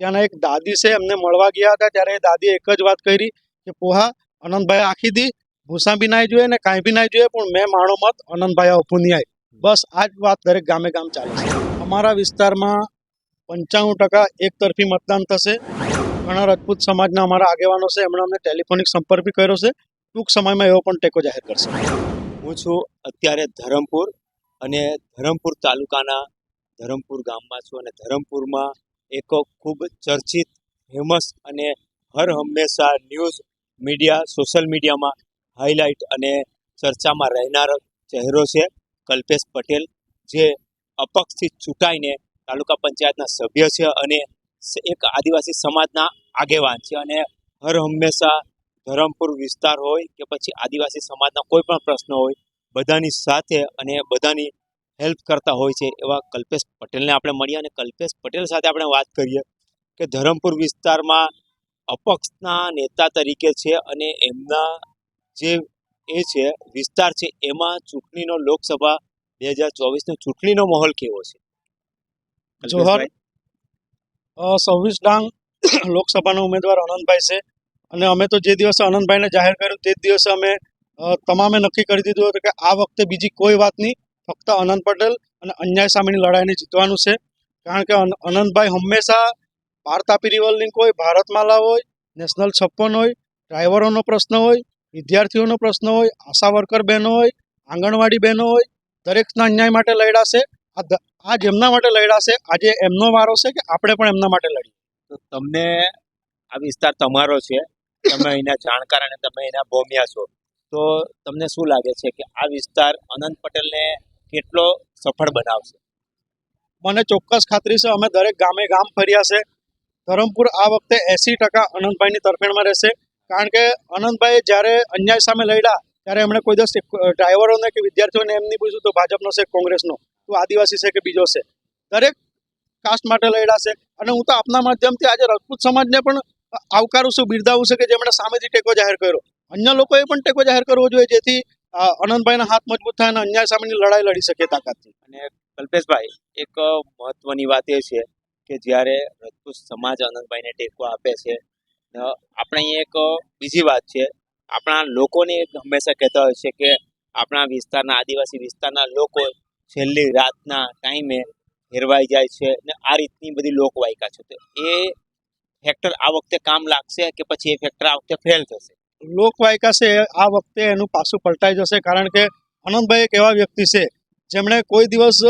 ત્યાંના એક દાદી છે, એમને મળવા ગયા હતા, ત્યારે એ દાદીએ એક જ વાત કરી કે, પોહા અનંતભાઈ આખી દી ભૂસા બી નાઈ જોઈએ ને કાંઈ બી નાઈ જોઈએ પણ મેં માણો મત અનંતભાઈ ઉભું બસ, આ જ વાત દરેક ગામે ગામ ચાલે છે. અમારા વિસ્તારમાં પંચાણું ટકા એક તરફી મતદાન થશે. ઘણા રાજપૂત સમાજના અમારા આગેવાનો છે, એમણે અમને ટેલિફોનિક સંપર્ક બી કર્યો છે. ટૂંક સમયમાં એવો પણ ટેકો જાહેર કરશે. હું છું અત્યારે ધરમપુર અને ધરમપુર તાલુકાના ધરમપુર ગામમાં છું અને ધરમપુરમાં એક ખૂબ ચર્ચિત ફેમસ અને હર હંમેશા ન્યૂઝ મીડિયા સોશિયલ મીડિયામાં હાઇલાઇટ અને ચર્ચામાં રહેનાર ચહેરો છે કલ્પેશ પટેલ, જે અપક્ષથી ચૂંટાઈને તાલુકા પંચાયતના સભ્ય છે અને એક આદિવાસી સમાજના આગેવાન છે અને હર હંમેશા ધરમપુર વિસ્તાર હોય કે પછી આદિવાસી સમાજના કોઈ પણ પ્રશ્ન હોય, બધાની સાથે અને બધાની હેલ્પ કરતા હોય છે એવા કલ્પેશ પટેલને આપણે મળીએ અને કલ્પેશ પટેલ સાથે આપણે વાત કરીએ કે ધરમપુર વિસ્તારમાં અપક્ષના નેતા તરીકે છે અને એમના જે એ છે, વિસ્તાર છે, એમાં ચૂંટણીનો લોકસભા બે હજાર ચોવીસનો ચૂંટણીનો માહોલ કેવો છે જોહર? સવ્વીસ ડાંગ લોકસભાના ઉમેદવાર અનંતભાઈ છે અને અમે તો જે દિવસે આનંદભાઈને જાહેર કર્યું તે જ દિવસે અમે તમામે નક્કી કરી દીધું હતું કે આ વખતે બીજી કોઈ વાત નહીં, ફક્ત આનંદ પટેલ અને અન્યાય સામેની લડાઈને જીતવાનું છે. કારણ કે અનંતભાઈ હંમેશા પાર તાપી રિવર લિંક હોય ભારતમાલા હોય, નેશનલ છપ્પન હોય, ડ્રાઈવરોનો પ્રશ્ન હોય, વિદ્યાર્થીઓનો પ્રશ્ન હોય, આશા વર્કર બહેનો હોય, આંગણવાડી બહેનો હોય, દરેકના અન્યાય માટે લડ્યા છે. આ દ- આ જેમના માટે લડ્યા છે. આજે એમનો વારો છે કે આપણે પણ એમના માટે લડીએ? તો તમને આ વિસ્તાર તમારો છે. તમે એના જાણકાર અને તમે એના ભોમ્યા છો. તો તમને શું લાગે છે કે આ વિસ્તાર અનંત પટેલને કેટલો સફળ બનાવશે? મને ચોક્કસ ખાતરી છે, અમે દરેક ગામે ગામ ફર્યા છે. ધરમપુર આ વખતે એસી ટકા અનંતભાઈની તરફેણમાં રહેશે. કારણ કે અનંતભાઈ જ્યારે અન્યાય સામે લડ્યા, ત્યારે એમણે કોઈ એક ડ્રાઈવરોને કે વિદ્યાર્થીઓને એમ નહીં પૂછ્યું, તો ભાજપનો છે કોંગ્રેસનો? તું આદિવાસી છે કે બીજો છે? દરેક કાસ્ટ માટે લડ્યા છે. અને હું તો આપના માધ્યમથી આજે રાજપૂત સમાજને પણ આવકારું છું, બિરદાવું છું કે જેમણે સામેથી ટેકો જાહેર કર્યો. અન્ય લોકોએ પણ ટેકો જાહેર કરવો જોઈએ, જેથી અનંતભાઈના હાથ મજબૂત થાય અને અન્યાય સામેની લડાઈ લડી શકે તાકાતથી. અને કલ્પેશભાઈ, એક મહત્વની વાત એ છે કે જ્યારે રજપૂત સમાજ અનંતભાઈને ટેકો આપે છે આપણે અહીંયા એક બીજી વાત છે. આપણા લોકોને હંમેશા કહેતા હોય છે કે આપણા વિસ્તારના આદિવાસી વિસ્તારના લોકો છેલ્લી રાતના ટાઈમે હેરવાઈ જાય છે ને આ રીતની બધી લોકવાયકા છે. તો એ ફેક્ટર આ વખતે કામ લાગશે કે પછી એ ફેક્ટર આ વખતે ફેલ થશે? લોકવાયકા છે, આ વખતે એનું પાછું પલટાઈ જશે કારણ કે આનંદભાઈ એક એવા વ્યક્તિ છે, જેમણે કોઈ દિવસ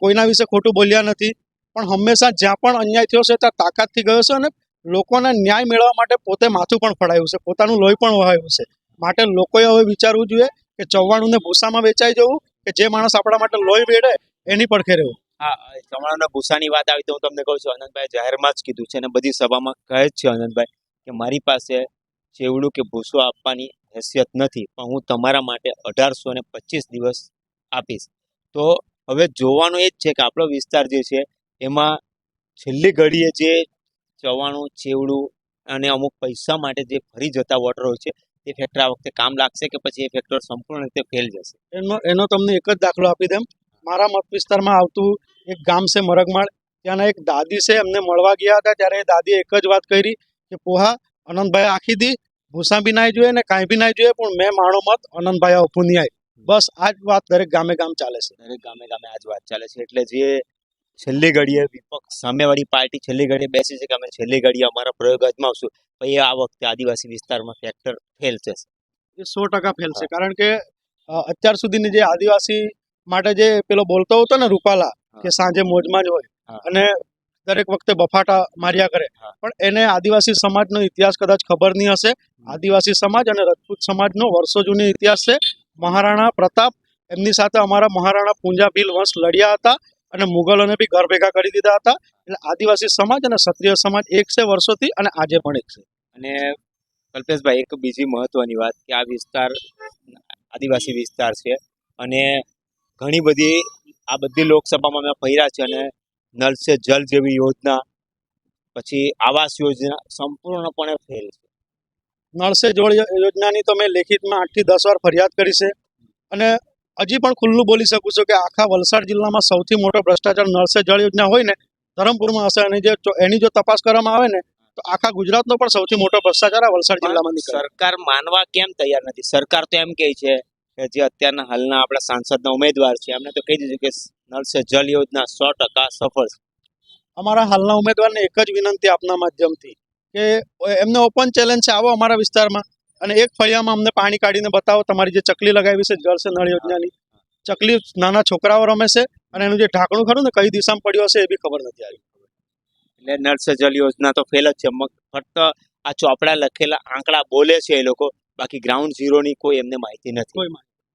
કોઈના વિશે ખોટું બોલ્યા નથી, પણ હંમેશા જ્યાં પણ અન્યાય થયો છે, ત્યાં તાકાતથી ગયો છે અને લોકોને ન્યાય મેળવવા માટે પોતે માથું પણ ફળાયું છે, પોતાનું લોહી પણ વહાયું છે. માટે લોકોએ હવે વિચારવું જોઈએ કે ચવાણુંને ભૂસામાં વેચાઈ જવું કે જે માણસ આપણા માટે લોહી વેડે એની પડખે રહેવું. હા ચવાણોના ભૂસાની વાત આવી તો હું તમને કહું છું આનંદભાઈ જાહેરમાં જ કીધું છે અને બધી સભામાં કહે છે આનંદભાઈ કે મારી પાસે ચેવડું કે ભૂસો આપવાની હેસિયત નથી, પણ હું તમારા માટે અઢારસો ને પચીસ દિવસ આપીશ. તો હવે જોવાનું એ જ છે કે આપણો વિસ્તાર જે છે, એમાં છેલ્લી ઘડીએ જે ચવાણું, ચેવડું અને અમુક પૈસા માટે જે ફરી જતા વોટરો છે તે ફેક્ટર આ વખતે કામ લાગશે કે પછી એ ફેક્ટર સંપૂર્ણ રીતે ફેલ જશે? એનો એનો તમને એક જ દાખલો આપી દેમ મારા મત વિસ્તારમાં આવતું એક ગામ છે મરગમાળ. ત્યાંના એક દાદી છે એમને મળવા ગયા હતા. ત્યારે એ દાદીએ એક જ વાત કરી કે પોહા અનંતભાઈ આખી દી ભૂસા બી નાઈ જોઈએ ને કાંઈ બી નાઈ જોઈએ પણ મેં માણો મત અનંતભાઈ ઉભું નહીં આવી બસ આ જ વાત દરેક ગામે ગામ ચાલે છે. દરેક ગામે ગામે આ જ વાત ચાલે છે. એટલે જે છેલ્લી ઘડીએ વિપક્ષ સામેવાળી પાર્ટી છેલ્લી ઘડીએ બેસી છે કે અમે છેલ્લી ઘડીએ અમારા પ્રયોગ અજમાવશું પછી આ વખતે આદિવાસી વિસ્તારમાં ફેક્ટર ફેલ છે. એ સો ટકા ફેલશે કારણ કે અત્યાર સુધીની જે આદિવાસી માટે જે પેલો બોલતો હતો ને રૂપાલા કે સાંજે મોજમાં જ હોય. અને દરેક વખતે બફાટા માર્યા કરે. પણ એને આદિવાસી સમાજનો ઇતિહાસ કદાચ ખબર નહીં હશે. આદિવાસી સમાજ અને રજપૂત સમાજનો વર્ષો જૂની ઇતિહાસ છે. મહારાણા પ્રતાપ એમની સાથે અમારા મહારાણા પૂંજા ભીલ વંશ લડ્યા હતા અને મુગલોને બી ઘર ભેગા કરી દીધા હતા. એટલે આદિવાસી સમાજ અને ક્ષત્રિય સમાજ એક છે વર્ષોથી અને આજે પણ એક છે. અને કલ્પેશભાઈ એક બીજી મહત્વની વાત કે આ વિસ્તાર આદિવાસી વિસ્તાર છે. અને ઘણી બધી આ બધી લોકસભામાં અમે ફર્યા છે અને નલ સે જલ જેવી યોજના પછી આવાસ યોજના સંપૂર્ણપણે ફેલ છે. નળ સે જળ યોજનાની તો મેં લેખિતમાં આઠથી દસ વાર ફરિયાદ કરી છે. અને હજી પણ ખુલ્લું બોલી શકું છું કે આખા વલસાડ જિલ્લામાં સૌથી મોટો ભ્રષ્ટાચાર નળ સે જળ યોજના હોય ને ધરમપુરમાં હશે અને જે એની જો તપાસ કરવામાં આવે ને તો આખા ગુજરાતનો પણ સૌથી મોટો ભ્રષ્ટાચાર આ વલસાડ જિલ્લામાં સરકાર માનવા કેમ તૈયાર નથી? સરકાર તો એમ કહે છે કે જે અત્યારના હાલના આપણા સાંસદના ઉમેદવાર છે એમને તો કહી દીધું કે નળ સે જલ યોજના સો ટકા સફળ અમારા હાલના ઉમેદવારને એક જ વિનંતી આપના માધ્યમથી કે એમને ઓપન ચેલેન્જ છે આવો અમારા વિસ્તારમાં અને એક ફળિયામાં અમને પાણી કાઢીને બતાવો તમારી જે ચકલી લગાવી છે જળ સે નળ યોજનાની. ચકલી નાના છોકરાઓ રમે છે અને એનું જે ઢાંકણું ખરું ને કઈ દિશામાં પડ્યો હશે એ બી ખબર નથી આવી. એટલે નળ સે જલ યોજના તો ફેલ જ છે. ફક્ત આ ચોપડા લખેલા આંકડા બોલે છે એ લોકો બાકી ગ્રાઉન્ડ ઝીરોની કોઈ એમને માહિતી નથી. કોઈ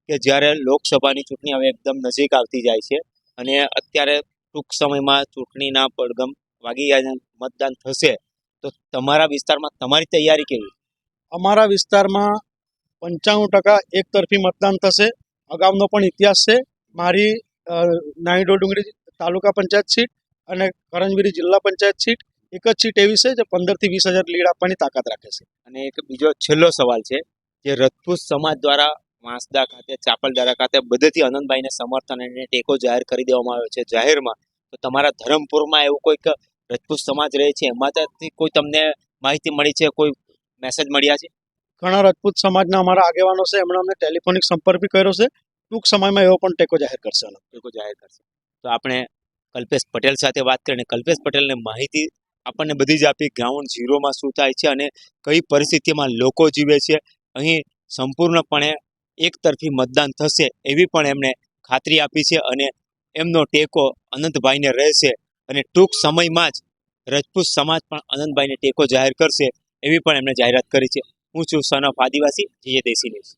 કે જ્યારે લોકસભાની ચૂંટણી હવે એકદમ નજીક આવતી જાય છે અને અત્યારે ટૂંક સમયમાં ચૂંટણીના પડગમ વાગી ગયા મતદાન થશે તો તમારા વિસ્તારમાં તમારી તૈયારી કેવી? અમારા વિસ્તારમાં પંચાણું ટકા એક તરફી મતદાન થશે. અગાઉનો પણ ઇતિહાસ છે. મારી નાઈડો ડુંગરી તાલુકા પંચાયત સીટ અને કરંજવીરી જિલ્લા પંચાયત સીટ. એક જ સીટ એવી છે જે પંદરથી વીસ હજાર લીડ આપવાની તાકાત રાખે છે. અને એક બીજો છેલ્લો સવાલ છે જે રજપૂત સમાજ દ્વારા વાંસદા ખાતે ચાપલદારા ખાતે બધેથી આનંદભાઈને સમર્થન અને ટેકો જાહેર કરી દેવામાં આવ્યો છે. જાહેરમાં તો તમારા ધરમપુરમાં એવું કોઈક રજપૂત સમાજ રહે છે એમાંથી કોઈ તમને માહિતી મળી છે કોઈ મેસેજ મળ્યા છે? ઘણા રજપૂત સમાજના અમારા આગેવાનો છે એમણે અમને ટેલિફોનિક સંપર્ક બી કર્યો છે. ટૂંક સમયમાં એવો પણ ટેકો જાહેર કરશે. ટેકો જાહેર કરશે. તો આપણે કલ્પેશ પટેલ સાથે વાત કરીને કલ્પેશ પટેલને માહિતી આપણને બધી જ આપી. ગ્રાઉન્ડ ઝીરોમાં શું થાય છે અને કઈ પરિસ્થિતિમાં લોકો જીવે છે. અહીં સંપૂર્ણપણે એક તરફી મતદાન થશે એવી પણ એમણે ખાતરી આપી છે અને એમનો ટેકો અનંતભાઈને રહેશે અને ટૂંક સમયમાં જ રજપૂત સમાજ પણ અનંતભાઈને ટેકો જાહેર કરશે એવી પણ એમણે જાહેરાત કરી છે. હું છું સન ઓફ આદિવાસી જે દેશી ન્યૂઝ